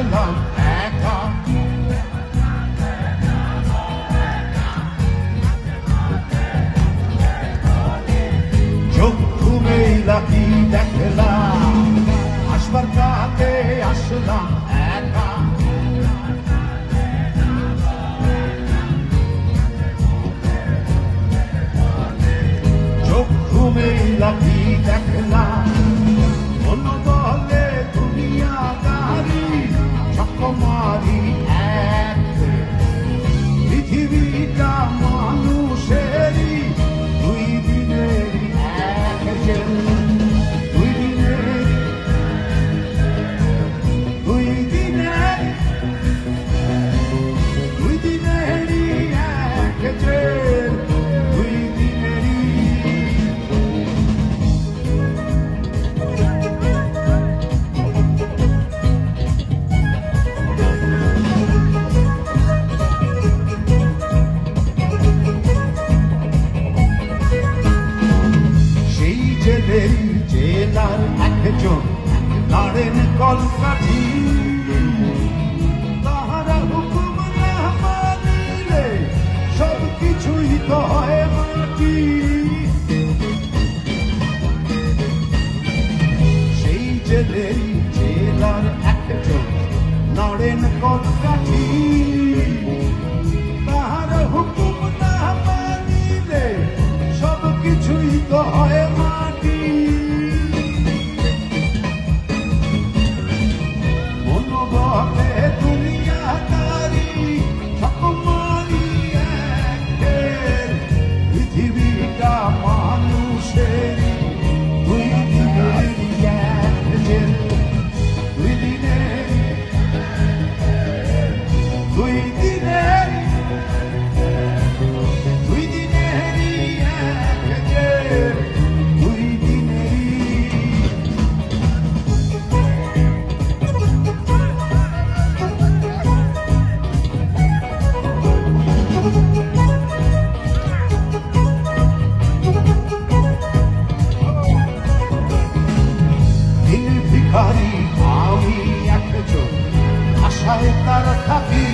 your love act on. চক্ষু মেলাকি দেখলাম আসবার কাতে আসলাম একা চক্ষু মেলাকি দেখলাম সিলেট জেলার একজন দাঁড়েন কলকাঠি। তাহারা হুকুম না মানিলে সব কিছুই তো হয় মাটি। সেই জেলের জেলার একজন নড়েন কলকাঠি। ভিখারি আমি একজন আশায় তার থাকি